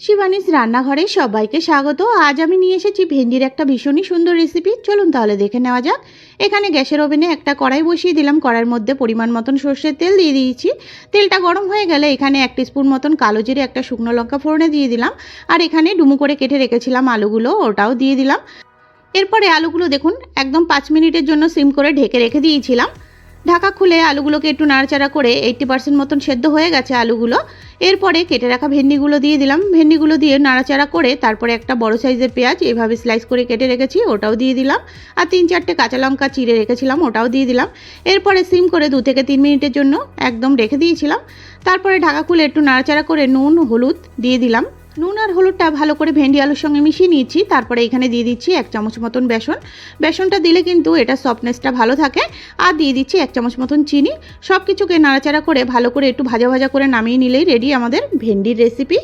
শিবানীস রান্নাঘরে সবাইকে স্বাগত। আজ আমি নিয়ে এসেছি ভেন্ডির একটা ভীষণই সুন্দর রেসিপি চলুন তাহলে দেখে নেওয়া যাক। এখানে গ্যাসের ওভেনে একটা কড়াই বসিয়ে দিলাম। কড়াইয়ের মধ্যে পরিমাণ মতন সর্ষের তেল দিয়ে দিয়েছি। তেলটা গরম হয়ে গেলে এখানে এক স্পুন মতন কালো জিরে, একটা শুকনো লঙ্কা ফোড়নে দিয়ে দিলাম। আর এখানে ডুমু করে কেটে রেখেছিলাম আলুগুলো, ওটাও দিয়ে দিলাম। এরপরে আলুগুলো দেখুন, একদম পাঁচ মিনিটের জন্য সিম করে ঢেকে রেখে দিয়েছিলাম। ঢাকা খুলে আলুগুলোকে একটু নাড়াচাড়া করে এইট্টি পার্সেন্ট মতন সেদ্ধ হয়ে গেছে আলুগুলো। এরপরে কেটে রাখা ভেন্ডিগুলো দিয়ে দিলাম। ভেন্ডিগুলো দিয়ে নাড়াচাড়া করে তারপরে একটা বড় সাইজের পেঁয়াজ এভাবে স্লাইস করে কেটে রেখেছি, ওটাও দিয়ে দিলাম। আর তিন চারটে কাঁচা লঙ্কা চিড়ে রেখেছিলাম, ওটাও দিয়ে দিলাম। এরপরে সিম করে দু থেকে তিন মিনিটের জন্য একদম রেখে দিয়েছিলাম। তারপরে ঢাকা খুলে একটু নাড়াচাড়া করে নুন, হলুদ দিয়ে দিলাম। নুন আর হলুদটা ভালো করে ভেন্ডি আলুর সঙ্গে মিশিয়ে নিয়েছি। তারপরে এখানে দিয়ে দিচ্ছি এক চামচ মতন বেসন। বেসনটা দিলে কিন্তু এটা সফটনেসটা ভালো থাকে। আর দিয়ে দিচ্ছি এক চামচ মতন চিনি। সব কিছুকে নাড়াচাড়া করে ভালো করে একটু ভাজা ভাজা করে নামিয়ে নিলেই রেডি আমাদের ভেন্ডির রেসিপি